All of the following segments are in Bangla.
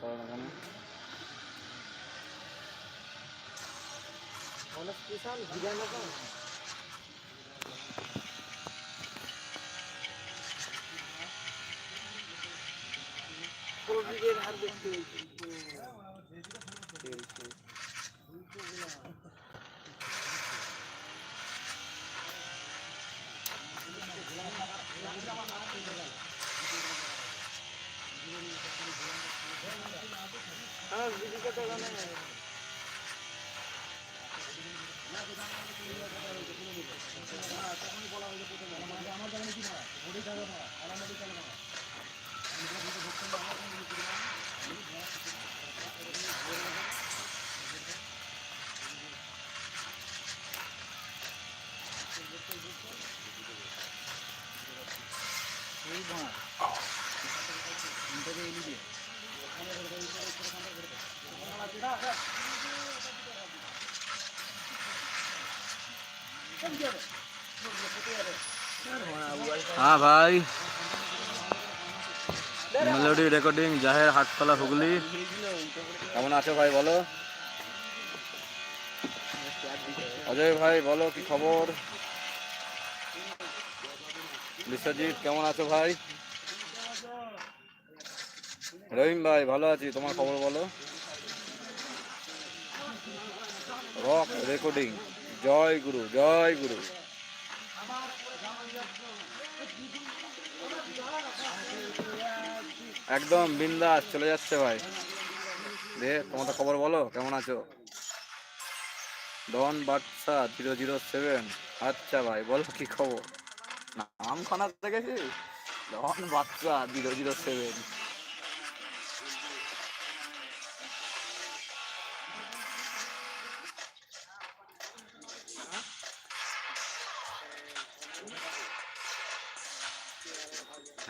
করো না। কেন অনেক স্পেশাল বিরিয়ানি কোভিডের হার দেখতে হয়েছে। দিদিকে তো ওখানে এই বাঁ। এটাকে এলি দে। হ্যাঁ ভাই। মেলোডি রেকর্ডিং জাহের হাটতলা হুগলি কেমন আছো ভাই, বলো? অজয় ভাই, বলো, কি খবর? বিশ্বজিৎ, কেমন আছো ভাই? রহিম ভাই, ভালো আছি। তোমার খবর বলো? রক রেকর্ডিং জয় গুরু জয় গুরু একদম বিন্দাস, চলে যাচ্ছে ভাই। দে, তোমাদের খবর বলো, কেমন আছো? Don Badsha zero zero seven. আচ্ছা ভাই, বলো কি খবর? নাম খানা দেখেছি Don Badsha zero zero seven.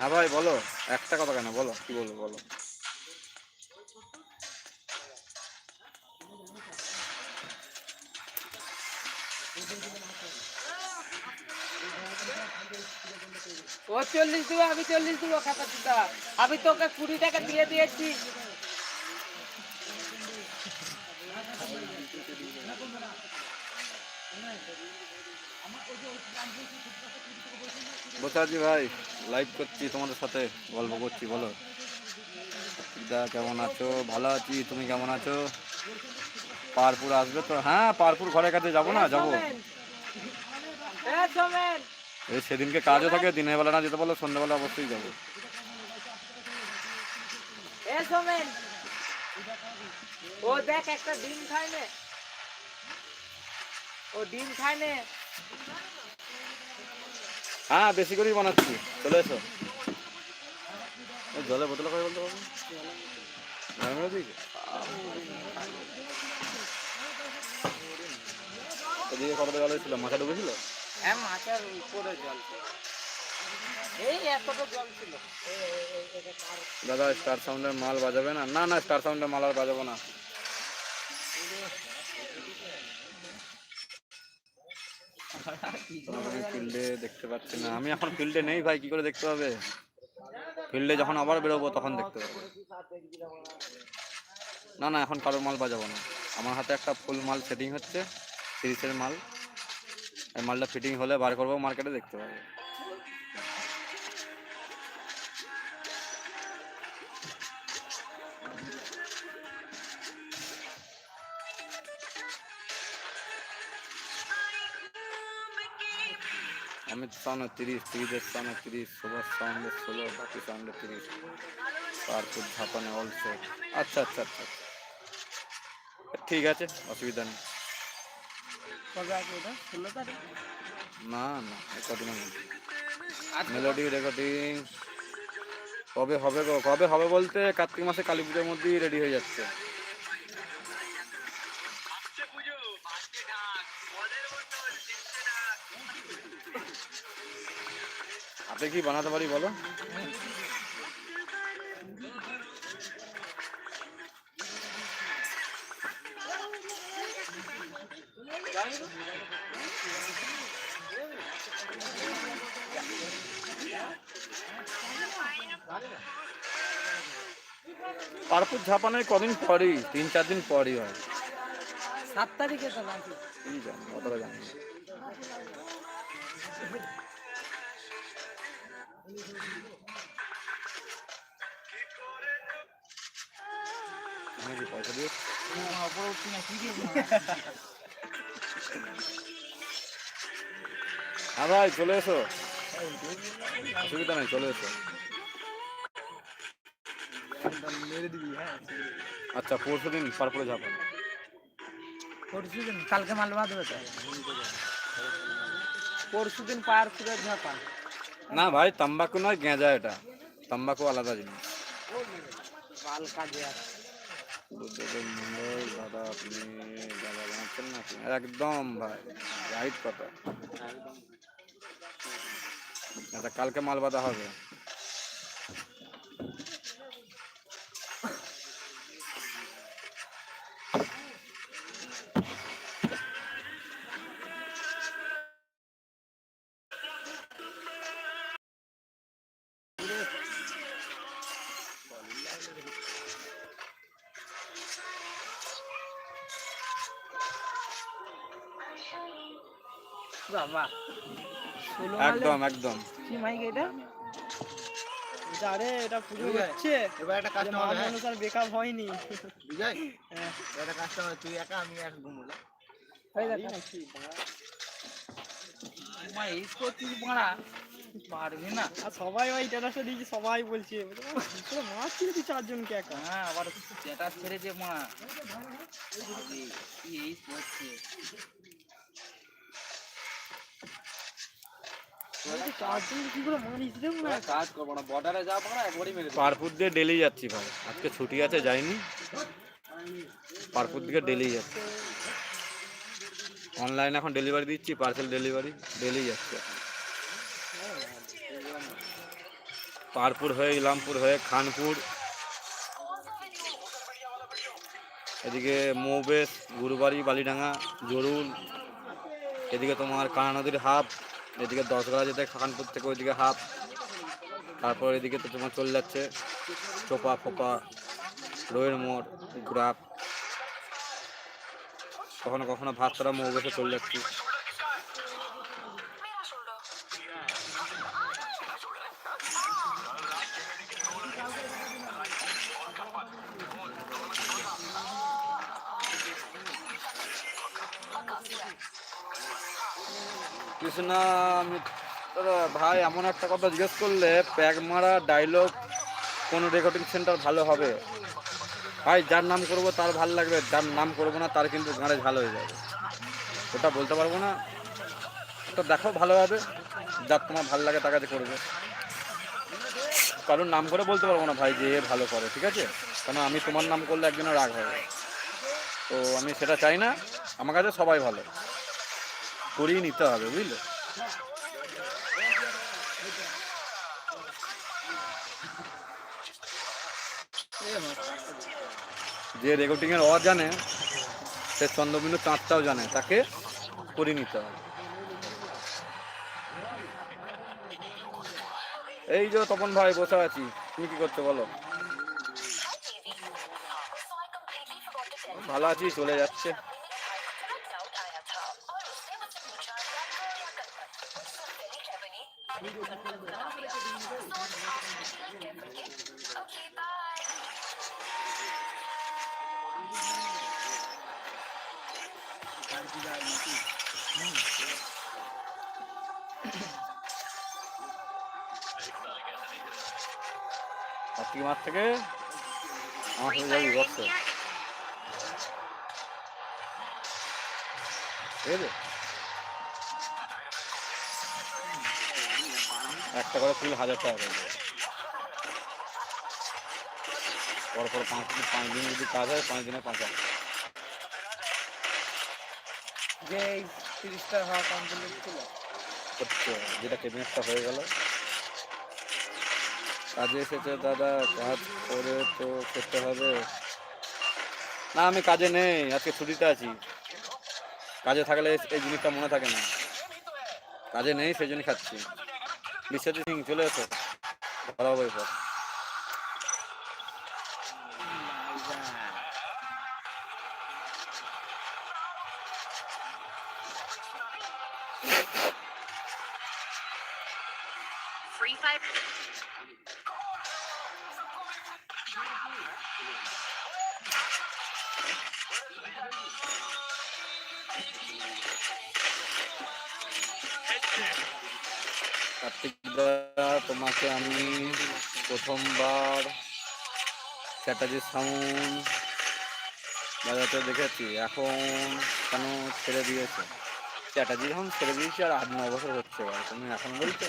হ্যাঁ ভাই, বলো। একটা কথা কেন? বলো, কি বলব, বলো। ও চল্লিশ দেবো আমি চল্লিশ দেবো খাতা দিদা আমি তোকে কুড়ি টাকা দিয়ে দিয়েছি। বসে আছি ভাই লাইভ করছি, তোমাদের সাথে গল্প করছি, বলো। দিদা কেমন আছো? ভালো আছি, তুমি কেমন আছো? পারপুর আসবে তো? হ্যাঁ পারপুর ঘরের কাছে যাব না, যাব। এই সেদিনকে কাজও থাকে, দিনের বেলা না যেতে পারলে সন্ধ্যাবেলা অবশ্যই যাব। ও দেখ একটা ডিম খায় নে। ও ডিম খায় নে। হ্যাঁ বেশি করেই বানাচ্ছি। চলে এসো। জলে বোতলে করে বলতে পারব? এদিকে কতটা জল হয়েছিল? মাথা ডুবেছিল? হ্যাঁ মাছের উপরে জল ছিল। এই এতটা জল ছিল। দাদা স্টার সাউন্ডের মাল বাজাবে না? না না স্টার সাউন্ডের মাল আর বাজাবো না। ফিল্ডে দেখতে পাচ্ছি না। আমি এখন ফিল্ডে নেই ভাই, কি করে দেখতে হবে ফিল্ডে যখন আবার বেরোবো তখন দেখতে পাবো। না না, এখন কারোর মাল বাজাবো না। আমার হাতে একটা ফুল মাল সেটিং হচ্ছে, তিরিশের মাল। এই মালটা ফিটিং হলে বার করব মার্কেটে দেখতে পাবো। অমিত সাউন্ডের তিরিশ তিরিশের সাউন্ডের তিরিশ সুভাষ সাউন্ডের ষোলো বাকি সাউন্ডের তিরিশ তারপর ঝাপানে অলসো আচ্ছা আচ্ছা আচ্ছা। ঠিক আছে অসুবিধা নেই। না না কদিনের মধ্যে। মেলোডি রেকর্ডিং কবে হবে কবে হবে বলতে? কার্তিক মাসে কালী পুজোর মধ্যেই রেডি হয়ে যাচ্ছে। হাতে কি বানাতে পারি বলো? পারপুর ঝাপানোর কদিন পরই? তিন চার দিন পরই হয়। সাত তারিখে তো জানি অতটা জানি। পয়সা দিয়ে হ্যাঁ ভাই চলে এসো। অসুবিধা নেই চলে এসো। আচ্ছা পরশু দিন পারপুরে ঝাপান পরশু দিন কালকে মাল বাঁধবে তো। পরশু দিন পার করে ঝাপা না ভাই, তাম্বাকু নয়, গেঁজা এটা। তাম্বাকু আলাদা জিনিস। একদম ভাই রাইট কথা। আচ্ছা কালকে মাল বাঁধা হবে। বাবা একদম একদম। কি মাইক এটা? আরে এটা পুজো হচ্ছে। এবার একটা কাস্টমার মা মানুষ বেকআপ হয়নি। বিজয় হ্যাঁ। একটা কাস্টমার তুই একা আমি এক ঘুমলা হয়ে যাচ্ছে মা এই করছিস বাড়া পারবি না। আর সবাই ওই টেরাসে দিয়েছি সবাই বলছে। মাছ ছিল তুই চারজনকে একা। হ্যাঁ আবার যেটা ছেড়েছে মা। এই করছে বলছি, চারজন কি করে মারিস রে মনে কাজ করব না বর্ডারে যা পারা একবারই মেরে পারপুর দিয়ে ডেলি যাচ্ছি ভাই আজকে ছুটি আছে যাইনি। পারপুর দিকে ডেলি যাচ্ছি। অনলাইন এখন ডেলিভারি দিচ্ছি পার্সেল ডেলিভারি ডেলি যাচ্ছে। পারপুর হয়ে ইলামপুর হয়ে খানপুর। এদিকে মৌবেশ গুরুবাড়ি বালিডাঙ্গা জরুল। এদিকে তোমার কানা নদীর হাফ। এদিকে দশগড়া যেতে খানপুর থেকে ওইদিকে হাফ তারপর এদিকে তো তোমার চলে যাচ্ছে চোপা, ফোপা, রোয়ের মোড় গ্রাফ কখনো কখনো ভাতরা মৌবেশে চলে যাচ্ছি। কৃষ্ণা দাদা ভাই এমন একটা কথা জিজ্ঞেস করলে প্যাক মারা ডায়লগ কোন রেকর্ডিং সেন্টার ভালো হবে। ভাই, যার নাম করব তার ভালো লাগবে, যার নাম করব না তার কিন্তু গানে ঝাল হয়ে যাবে। ওটা বলতে পারব না। ওটা দেখো ভালোভাবে যার তোমার ভালো লাগে তার কাছে করবে। কারোর নাম করে বলতে পারব না ভাই যে ভালো করে, ঠিক আছে? কারণ আমি তোমার নাম করলে একজনের রাগ হবে। তো আমি সেটা চাই না। আমার কাছে সবাই ভালো। করিয়ে নিতে হবে, বুঝলে? যে রেকর্ডিং এর অ জানে, সে চন্দ্রবিন্দু চাঁদটাও জানে, তাকে করিয়ে নিতে হবে। এই যে তপন ভাই বসে আছি, তুমি কি করছ বলো? ভালো আছি, চলে যাচ্ছে। থেকে যাবি একটা করে ফুল হাজার টাকা করে। পরপর পাঁচ দিন পাঁচ দিন যদি কাজ হয় পাঁচ দিনে পাঁচ হাজার যে এই তিরিশটা হওয়া কমপ্লিট ছিল। যেটা ক্যাবিনেটটা হয়ে গেল। কাজে এসেছে দাদা, কাজ করে তো করতে হবে। না, আমি কাজে নেই, আজকে ছুটিতে আছি। কাজে থাকলে এই- জিনিসটা মনে থাকে না। কাজে নেই, সেই জন্য খাচ্ছি। বিশ্বজিৎ সিং, চলে এসো। ভালো হবে তোমাকে আমি প্রথমবার চ্যাটার্জির সাউন্ড বাজাতে দেখেছি। এখন কেন ছেড়ে দিয়েছে? চ্যাটার্জি যখন ছেড়ে দিয়েছি আর আট, নয় বছর হচ্ছে তুমি এখন বলছো?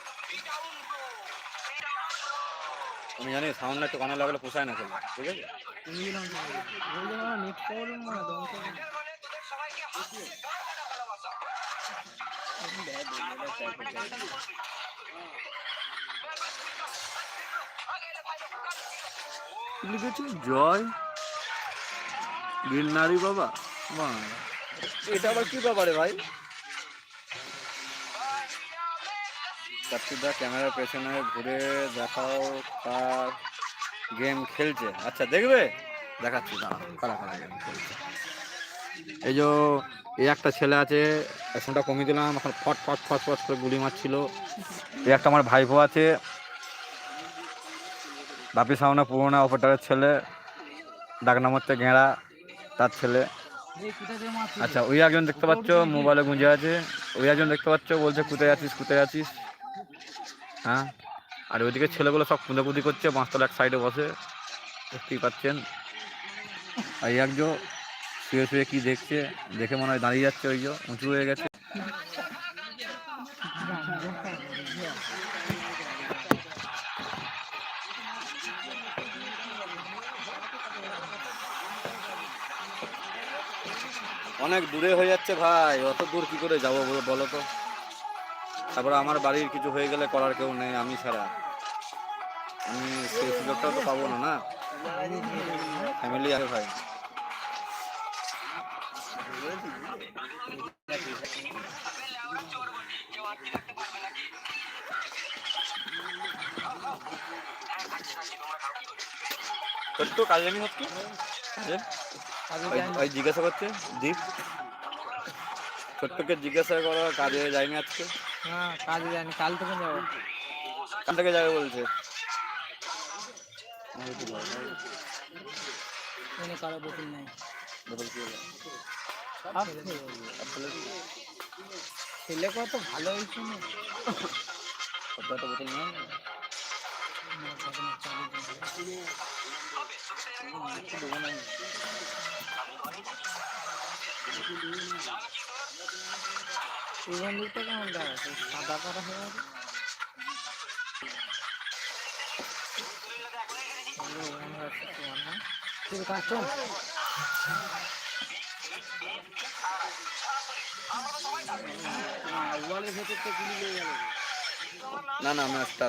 আমি জানি সাউন্ড একটু কানে লাগালে পোষায় না খেলে ঠিক আছে? নেট প্রবলেম লিখেছি জয় গিরনারি বাবা। মা এটা আবার কি ব্যাপারে ভাই? কার্তিকদা ক্যামেরার পেছনে ঘুরে দেখাও কার গেম খেলছে। আচ্ছা দেখবে? দেখাচ্ছি কারা কারা গেম খেলছে। এই যে, এই একটা ছেলে আছে ফোনটা কমিয়ে দিলাম, এখন ফট ফট ফট ফট করে গুলি মারছিল। এই একটা আমার ভাইপো আছে। বাপি সামনে পুরোনো অপারেটারের ছেলে, ডাক নাম হচ্ছে গেঁড়া, তার ছেলে। আচ্ছা ওই একজন দেখতে পাচ্ছ, মোবাইলে গুঁজে আছে। ওই একজন দেখতে পাচ্ছ, বলছে, কোথায় আছিস কোথায় আছিস? হ্যাঁ? আর ওইদিকে ছেলেগুলো সব কুঁদে করছে পাঁচতলা এক সাইডে বসে। দেখতেই পাচ্ছেন। আর এই একজন শুয়ে শুয়ে কি দেখছে, দেখে মনে হয় দাঁড়িয়ে যাচ্ছে ওই যে উঁচু হয়ে গেছে। অনেক দূরে হয়ে যাচ্ছে ভাই, অত দূর কি করে যাব বলো তো? তারপরে আমার বাড়ির কিছু হয়ে গেলে করার কেউ নেই, আমি ছাড়া। আমি সেই সুযোগটাও তো পাবো না না? ফ্যামিলি আছে ভাই। কাজ জানি হচ্ছে জিজ্ঞাসা করছে, দীপ। ছোট্টকে জিজ্ঞাসা করো, কাজে যায়নি আজকে। হ্যাঁ কাজে জানি কাল থেকে যাব। কাল থেকে যাবে বলছে। কোনো কারও বোতল নাই। বোতল কি? ছেলে কত ভালো হয়েছে না। কত বোতল নেই সুগন্ধিটা কেমন দেওয়া সাদা করা হয়ে লেগে না না আমরা একটা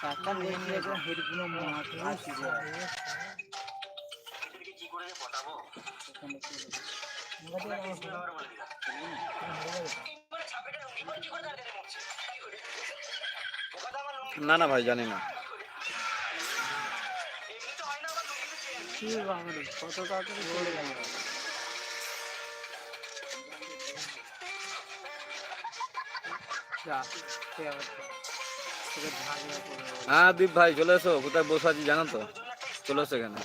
টাকা নিয়ে নিয়ে হেডগুলো মাথা আসি না না ভাই জানি না। কত তাড়াতাড়ি হ্যাঁ দীপ ভাই চলে এসো। কোথায় বসে আছি জানো তো? চলে এসো এখানে।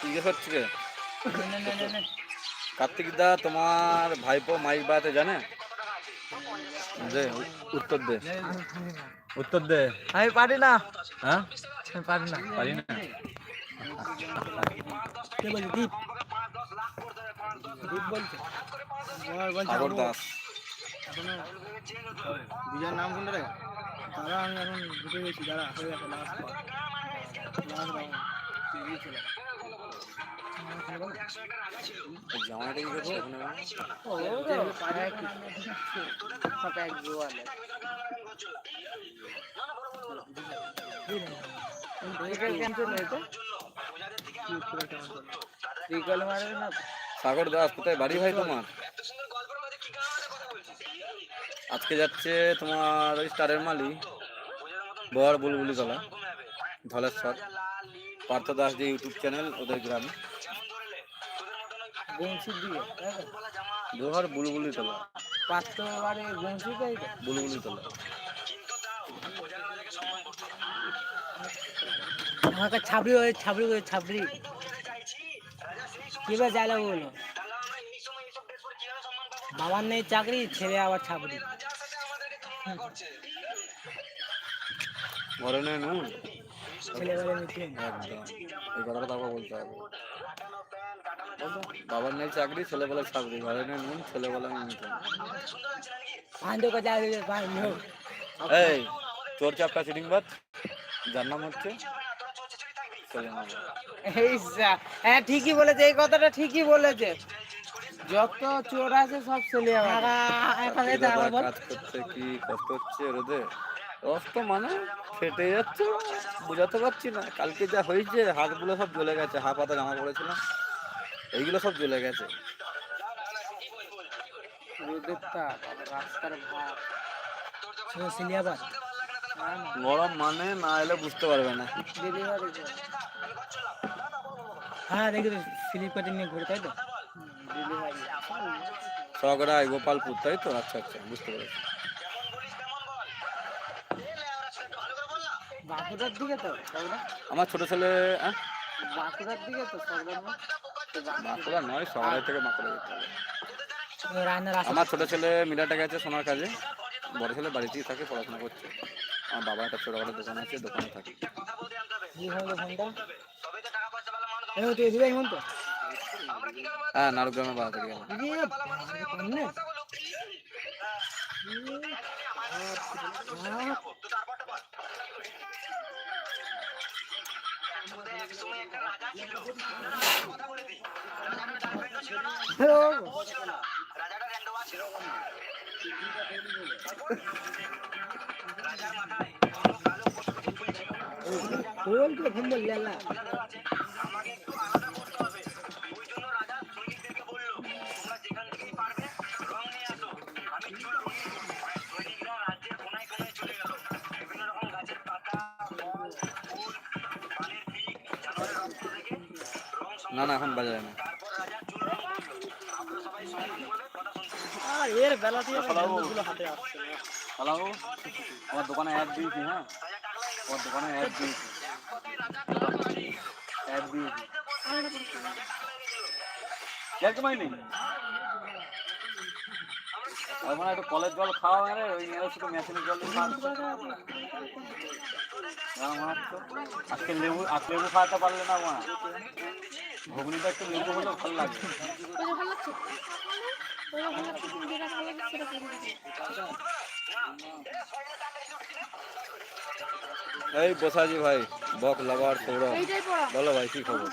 জিজ্ঞেস হচ্ছে কার্তিক দা তোমার ভাইপো মাইক বাজাতে জানে? দে উত্তর দে। উত্তর দে। আমি পারি না। হ্যাঁ? আমি পারি না। পারি না? দীপ? দীপ বলছে। দাস বিজয়ের নাম শুনতে রে? দাঁড়া, আমি এখন ঢুকে গেছি, দাঁড়া, হয়ে গেছে লাস্ট সাগর দাস, কোথায়? বাড়ি ভাই তোমার? আজকে যাচ্ছে তোমার ওই স্টারের মালি বর বুলবুলি তলা ধলেশ্বর, পার্থ দাস যে ইউটিউব চ্যানেল, ওদের গ্রামে? দোহার বুলবুলি তলা তাই বুলবুলি তলা আমাকে ছাবড়ি ওই ছাবড়ি ওই ছাবড়ি। কি বা চাইলে বলো? বাবার নেই চাকরি, ছেলে আবার ছাবড়ি। নুন একদম। এই কথাটা তারপর বলতে হবে। বাবার নেই চাকরি ছেলেবেলা চাকরি। ঘরে নেই নুন ছেলেবেলা এই তোর চাপটা চিটিং বাদ। যার নাম হচ্ছে এই হ্যাঁ ঠিকই বলেছে। এই কথাটা ঠিকই বলেছে। যত চোর আছে সব ছেলে কাজ করছে কি কষ্ট হচ্ছে রোদে? কষ্ট মানে ফেটে যাচ্ছে বোঝাতে পারছি না। কালকে যা হয়েছে হাতগুলো সব জ্বলে গেছে হাফ হাতা জামা পড়েছিলাম এইগুলো সব জ্বলে গেছে। রোদের তাপ রাস্তার ভাব সিলিয়াবাদ। না না গরম মানে না এলে বুঝতে পারবে না। হ্যাঁ দেখি কাটিং নিয়ে ঘুরে তাই তো? সগড়াই গোপালপুর তাই তো? আচ্ছা আচ্ছা বুঝতে পেরেছি। আমার ছোট ছেলে সরকার বাঁকুড়া নয় সগড়াই থেকে বাঁকুড়া যেতে হবে। আমার ছোট ছেলে মিরাটে গেছে সোনার কাজে। বড় ছেলে বাড়িতেই থাকে পড়াশোনা করছে। আমার বাবা একটা ছোটখাটো দোকান আছে দোকানে থাকে কি হলো ফোনটা এই তুই দিবে এমন তো হ্যাঁ নারুগ্রামে বাড়া থেকে আমার। ইয়ে লা না। এখন আর এর বেলা দিয়ে বন্ধুগুলো হাতে আসছে হ্যালো আমার দোকানে অ্যাড দিয়েছি হ্যাঁ? আমার দোকানে অ্যাড দিয়েছি অ্যাড দিয়েছি দেখতে পাইনি ওখানে একটু কলের জল খাওয়া মানে ওই মেরে শুধু মেশিনের জল? আজকে লেবু আজকে লেবু খাওয়াতে পারলে না মা ঘুগনিটা একটু লেবু হলে ভালো লাগবে। এই বসাজি ভাই বক লাভার সৌরভ বলো ভাই কি খবর?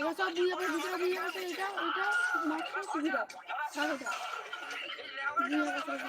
এবার সব দিয়ে যাবে ভিতরে দিয়ে যাবে তো এটা ওইটা সুবিধা সারাটা দিয়ে যাবে তো এটা।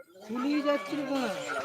ফুলিয়ে যাচ্ছিল কেন